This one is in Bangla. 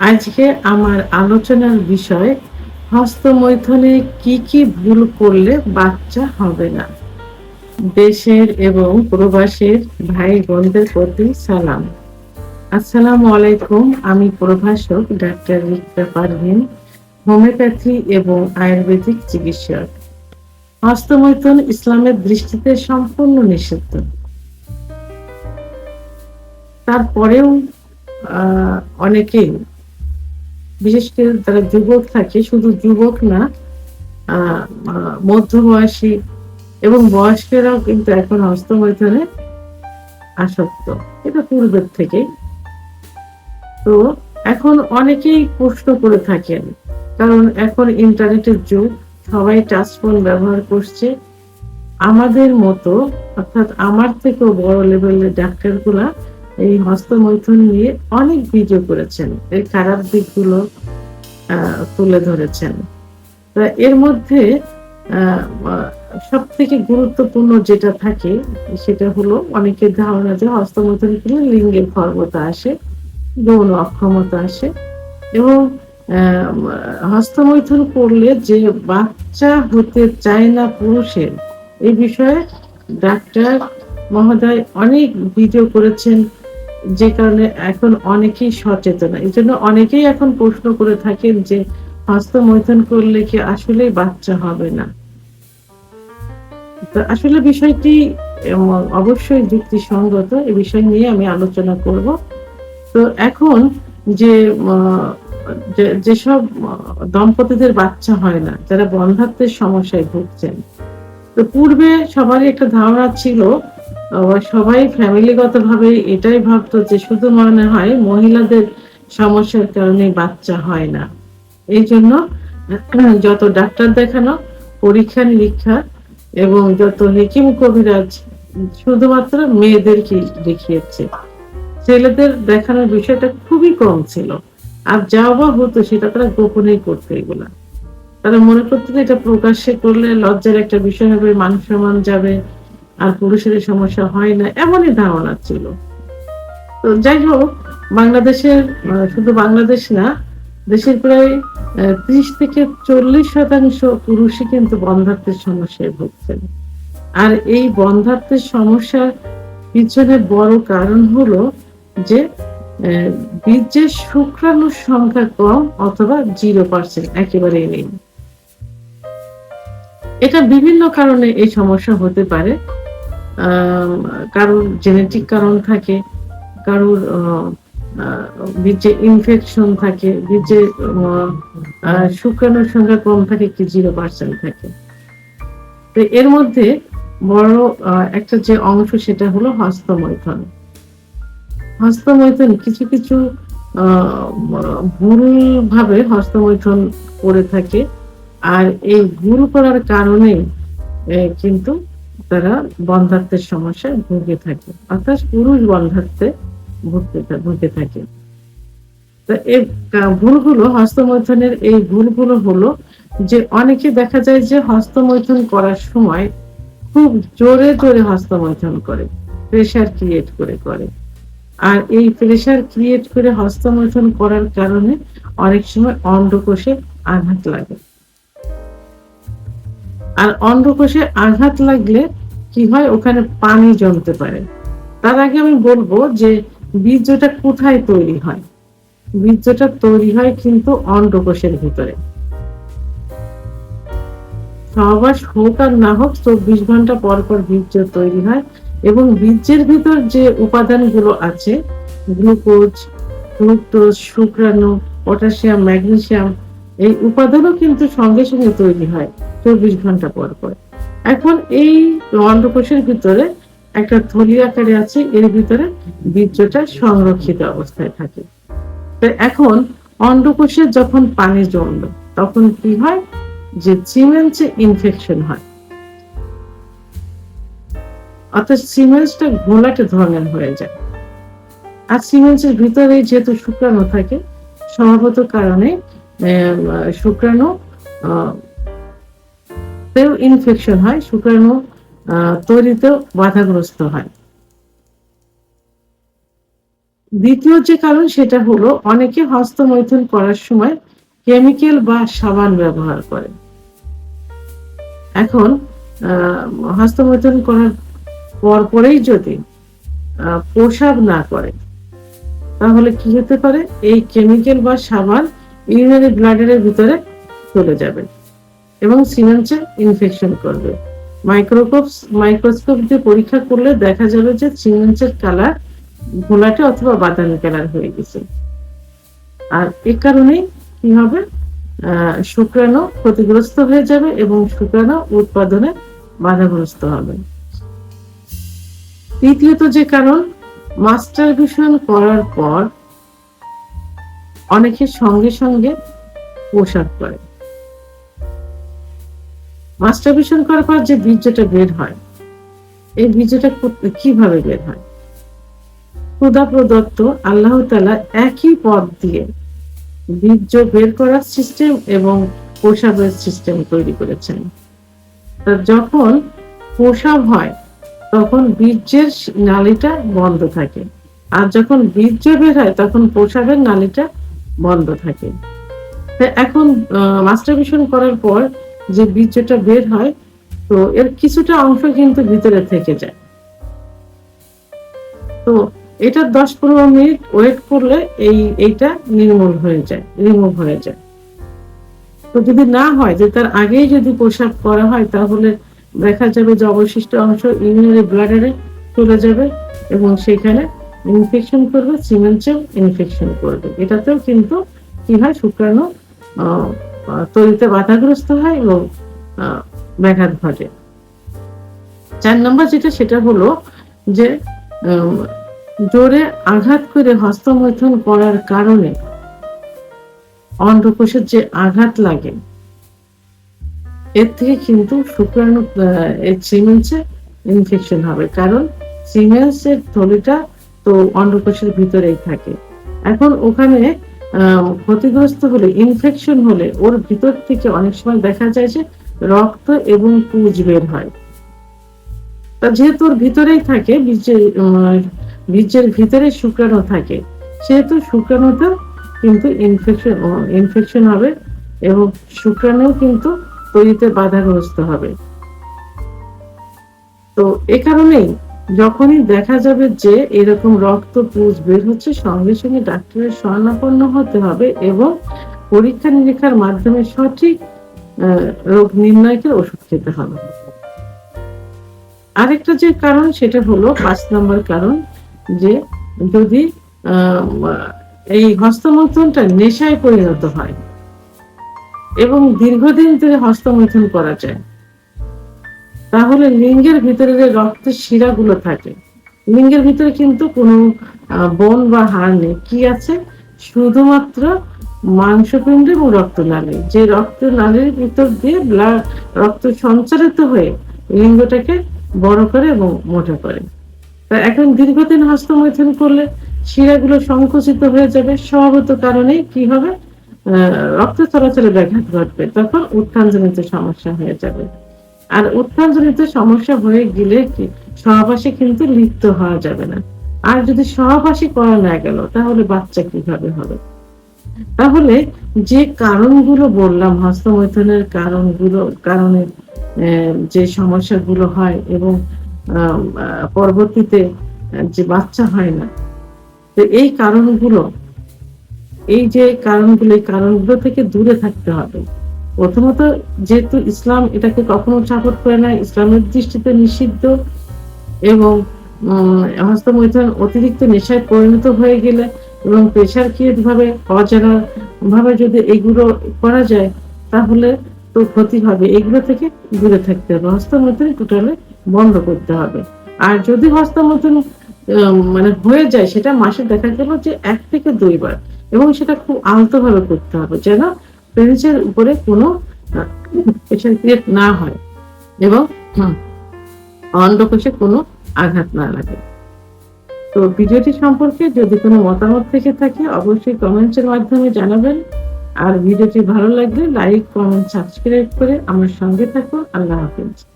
আজকে আমার আলোচনার বিষয়, হস্তমৈথনে কি কি ভুল করলে বাচ্চা হবে না? দেশের এবং প্রবাসের ভাই বোনদের প্রতি সালাম। আসসালামু আলাইকুম, আমি প্রভাষক ডাক্তার রিক্তা পারভিন, হোমিওপ্যাথি এবং আয়ুর্বেদিক চিকিৎসক। হস্তমৈথুন ইসলামের দৃষ্টিতে সম্পূর্ণ নিষিদ্ধ। তারপরেও অনেকেই বিশেষ করে যারা যুবক থাকে, শুধু যুবক না মধ্যবয়সী এবং বয়স্কেরাও কিন্তু এখন হস্তমৈথনে আসক্ত। এটা পূর্বের থেকেই। তো এখন অনেকেই প্রশ্ন করে থাকেন, কারণ এখন ইন্টারনেটের যুগ, সবাই টাচ ফোন ব্যবহার করছে। আমাদের মতো, অর্থাৎ আমার থেকেও বড় লেভেলের ডাক্তারগুলা এই হস্তমৈথুন নিয়ে অনেক ভিডিও করেছেন। এর খারাপ দিকগুলো তুলে ধরেছেন। তা এর মধ্যে সব থেকে গুরুত্বপূর্ণ যেটা থাকে, সেটা হলো অনেকের ধারণা যে হস্তমৈথুন করলে লিঙ্গের ক্ষমতা আসে, যৌন অক্ষমতা আসে এবং হস্তমৈথুন করলে যে বাচ্চা হতে চায় না পুরুষের, এই বিষয়ে ডাক্তার মহোদয় অনেক ভিডিও করেছেন। যে কারণে এখন অনেকেই সচেতন। এই জন্য অনেকেই এখন প্রশ্ন করে থাকেন যে, হস্তমৈথুন করলে কি আসলে বাচ্চা হবে না? তো আসলে বিষয়টি অবশ্যই যুক্তিসঙ্গত এই বিষয় নিয়ে আমি আলোচনা করব। তো এখন যে- যেসব দম্পতিদের বাচ্চা হয় না, যারা বন্ধাত্বের সমস্যায় ভুগছেন তো পূর্বে সবারই একটা ধারণা ছিল সবাই ফ্যামিলিগত ভাবে এটাই ভাবতো যে শুধু মনে হয় মহিলাদের সমস্যার কারণে বাচ্চা হয় না। এই জন্য যত ডাক্তার দেখানো, পরীক্ষা নিরীক্ষা এবং যত হেকিম কবিরাজ, শুধুমাত্র মেয়েদেরকে দেখিয়েছে। ছেলেদের দেখানোর বিষয়টা খুবই কম ছিল। আর যা বা হতো সেটা তারা গোপনেই করতো এগুলা। তারা মনে করতো যে এটা প্রকাশ্যে করলে লজ্জার একটা বিষয় হবে, মান সম্মান যাবে, আর পুরুষের সমস্যা হয় না, এমনই ধারণা ছিল। তো যাই হোক, বাংলাদেশের শুধু বাংলাদেশ না, দেশের প্রায় ত্রিশ থেকে চল্লিশ শতাংশ পুরুষই কিন্তু বন্ধাত্বের সমস্যায় ভুগছেন। আর এই বন্ধাত্বের সমস্যার পিছনে বড় কারণ হলো যে বীর্যের শুক্রাণুর সংখ্যা কম অথবা জিরো পার্সেন্ট একেবারেই নেই। এটা বিভিন্ন কারণে এই সমস্যা হতে পারে। কারোর জেনেটিক কারণ থাকে কারোর আহ, ইনফেকশন থাকে আহ, শুক্রাণুর সংখ্যা কম থাকে কি জিরো পার্সেন্ট থাকে। তো এর মধ্যে বড় একটা যে অংশ সেটা হলো হস্তমৈথন। হস্তমৈথুন কিছু কিছু আহ, ভুল ভাবে করে থাকে। আর এই ভুল করার কারণে কিন্তু তারা বন্ধাত্বের সমস্যায় ভুগে থাকে। অর্থাৎ পুরুষ বন্ধাত্বে ভুগতে ভুগে থাকে। তো এই ভুলগুলো হস্তমৈথুনের এই ভুলগুলো হলো যে, অনেকে দেখা যায় যে হস্তমৈথুন করার সময় খুব জোরে জোরে হস্তমৈথুন করে প্রেশার ক্রিয়েট করে করে। আর এই প্রেশার ক্রিয়েট করে হস্তমৈথুন করার কারণে অনেক সময় অন্ডকোষে আঘাত লাগে। আর অন্ডকোষে আঘাত লাগলে কি হয়? ওখানে পানি জমতে পারে। তার আগে আমি বলব যে বীর্যটা কোথায় তৈরি হয়? বীর্যটা তৈরি হয় কিন্তু অন্ডকোষের ভিতরে। সহবাস হোক আর না হোক, চব্বিশ ঘণ্টা পর পর বীর্য তৈরি হয় এবং বীর্যের ভিতর যে উপাদানগুলো আছে, গ্লুকোজ, ফ্রুক্টোজ, শুক্রাণু, পটাশিয়াম ম্যাগনেসিয়াম এই উপাদানও কিন্তু সঙ্গে সঙ্গে তৈরি হয়। চব্বিশ ঘণ্টা পর পর। এখন এই অন্ডকোষের ভিতরে একটা থলি আকারে আছে, এর ভিতরে বীর্যটা সংরক্ষিত অবস্থায় থাকে। তো এখন অন্ডকোষে যখন পানি জমলো, তখন কি হয়? যে সিমেন্সে ইনফেকশন হয়। অর্থাৎ সিমেন্সটা ঘোলাটে ধরনের হয়ে যায়। আর সিমেন্সের ভিতরে যেহেতু শুক্রাণু থাকে, স্বভাবত কারণে শুক্রাণু তেও ইনফেকশন হয়, শুক্রাণু তৈরিতেও বাধাগ্রস্ত হয়। দ্বিতীয় যে কারণ সেটা হলো অনেকে হস্তমৈথুন করার সময় কেমিক্যাল বা সাবান ব্যবহার করে। এখন হস্তমৈথুন করার পর পরেই যদি প্রসাব না করে, তাহলে কি হতে পারে? এই কেমিক্যাল বা সাবান ইউরিনারি ব্লাডারের ভিতরে চলে যাবে। এবং সিমেন্সে ইনফেকশন করবে। মাইক্রোস্কোপ মাইক্রোস্কোপ দিয়ে পরীক্ষা করলে দেখা যাবে যে সিমেন্সের কালার ঘোলাটে অথবা বাদামি কালার হয়ে গেছে। আর এ কারণেই কি হবে? শুক্রাণু ক্ষতিগ্রস্ত হয়ে যাবে এবং শুক্রাণু উৎপাদনে বাধাগ্রস্ত হবে। তৃতীয়ত যে কারণ মাস্টারবেশন করার পর অনেকে সঙ্গে সঙ্গে পোশাক করে মাস্টারবেশন করার পর যে বীর্যটা বের হয়, এই বীর্যটা কীভাবে বের হয়? খুদা প্রদত্ত আল্লাহ তালা একই পথ দিয়ে বীর্য বের করার সিস্টেম এবং প্রসাবের সিস্টেম তৈরি করেছেন। তা যখন প্রসাব হয়, তখন বীর্যের নালীটা বন্ধ থাকে। আর যখন বীর্য বের হয়, তখন প্রসাবের নালীটা বন্ধ থাকে। এখন মাস্টারবেশন করার পর যে বীর্যটা বের হয়, তো এর কিছুটা অংশ কিন্তু ভিতরে থেকে যায়। তো এটা দশ পনেরো মিনিট ওয়েট করলে এই, এইটা নির্মূল হয়ে যায় রিমুভ হয়ে যায়। তো যদি না হয়, যে তার আগেই যদি পোশাক করা হয়, তাহলে দেখা যাবে যে অবশিষ্ট অংশ ইউরিনারি ব্লাডারে চলে যাবে এবং সেখানে ইনফেকশন করবে সিমেন্সেও ইনফেকশন করবে। এটাতেও কিন্তু কি হয়, শুক্রাণু তৈরিতে বাধাগ্রস্ত হয় এবং ব্যাঘাত ঘটে। চার নম্বর যেটা, সেটা হলো যে জোরে আঘাত করে হস্তমৈথুন করার কারণে অন্ডকোষের যে আঘাত লাগে, এর থেকে কিন্তু শুক্রাণু সিমেন্সে ইনফেকশন হবে। কারণ সিমেন্সের থলিটা তো অন্ডকোষের ভিতরেই থাকে। এখন ওখানে ক্ষতিগ্রস্ত হলে ইনফেকশন হলে ওর ভিতর থেকে অনেক সময় দেখা যায় যে রক্ত এবং পুজ বের হয়। তা যেহেতু ওর ভিতরেই থাকে উম, বীর্যের ভিতরে শুক্রাণু থাকে সেহেতু শুক্রাণুতে কিন্তু ইনফেকশন ইনফেকশন হবে এবং শুক্রাণু কিন্তু তৈরিতে বাধাগ্রস্ত হবে। তো এ কারণেই যখনই দেখা যাবে যে এরকম রক্ত পুজ বের হচ্ছে, সঙ্গে সঙ্গে ডাক্তারের শরণাপন্ন হতে হবে এবং পরীক্ষা নিরীক্ষার মাধ্যমে সঠিক রোগ নির্ণয়কে ওষুধ খেতে হবে। আরেকটা যে কারণ, সেটা হলো পাঁচ নম্বর কারণ যে যদি এই হস্তমৈথুনটা নেশায় পরিণত হয় এবং দীর্ঘদিন ধরে হস্তমৈথুন করা যায় তাহলে লিঙ্গের ভিতরে যে রক্তের শিরাগুলো থাকে, লিঙ্গের ভিতরে কিন্তু কোনো বোন বা হাড় নেই। কি আছে? শুধুমাত্র মাংসপিণ্ড এবং রক্তনালী। যে রক্তনালীর ভিতর দিয়ে ব্লাড রক্ত সঞ্চারিত হয়ে লিঙ্গটাকে বড় করে এবং মোটা করে। তা এখন দীর্ঘদিন হস্তমৈথুন করলে শিরাগুলো সংকুচিত হয়ে যাবে। স্বভাবত কারণেই কি হবে? রক্ত চলাচলে ব্যাঘাত ঘটবে। তখন উত্থানজনিত সমস্যা হয়ে যাবে। আর উত্থানজনিত সমস্যা হয়ে গেলে সহবাসে কিন্তু লিপ্ত হওয়া যাবে না। আর যদি সহবাসী করা না গেল, তাহলে বাচ্চা কীভাবে হবে? তাহলে যে কারণগুলো বললাম, হস্তমৈথুনের কারণগুলো, কারণে যে সমস্যাগুলো হয় এবং পরবর্তীতে যে বাচ্চা হয় না, তো এই কারণগুলো, এই যে কারণগুলো, এই কারণগুলো থেকে দূরে থাকতে হবে। প্রথমত যেহেতু ইসলাম এটাকে কখনো সাপোর্ট করে না ইসলামের দৃষ্টিতে নিষিদ্ধ এবং উম, হস্তমৈথুন অতিরিক্ত নেশায় পরিণত হয়ে গেলে এবং ক্রিয়েট ভাবে অজানা ভাবে যদি এগুলো করা যায় তাহলে তো ক্ষতি হবে। এগুলো থেকে দূরে থাকতে হবে। হস্তমৈথুন টোটালে বন্ধ করতে হবে। আর যদি হস্তমৈথুন উম, মানে হয়ে যায় সেটা মাসে দেখা গেল যে এক থেকে দুইবার এবং সেটা খুব আলতোভাবে করতে হবে যেন পেনিসের উপরে কোনো প্রেশার ক্রিয়েট না হয়। এবং অন্ডকোষে কোনো আঘাত না লাগে। তো ভিডিওটি সম্পর্কে যদি কোনো মতামত থেকে থাকে, অবশ্যই কমেন্টসের মাধ্যমে জানাবেন। আর ভিডিওটি ভালো লাগলে লাইক কমেন্ট সাবস্ক্রাইব করে আমার সঙ্গে থাকুন। আল্লাহ হাফিজ।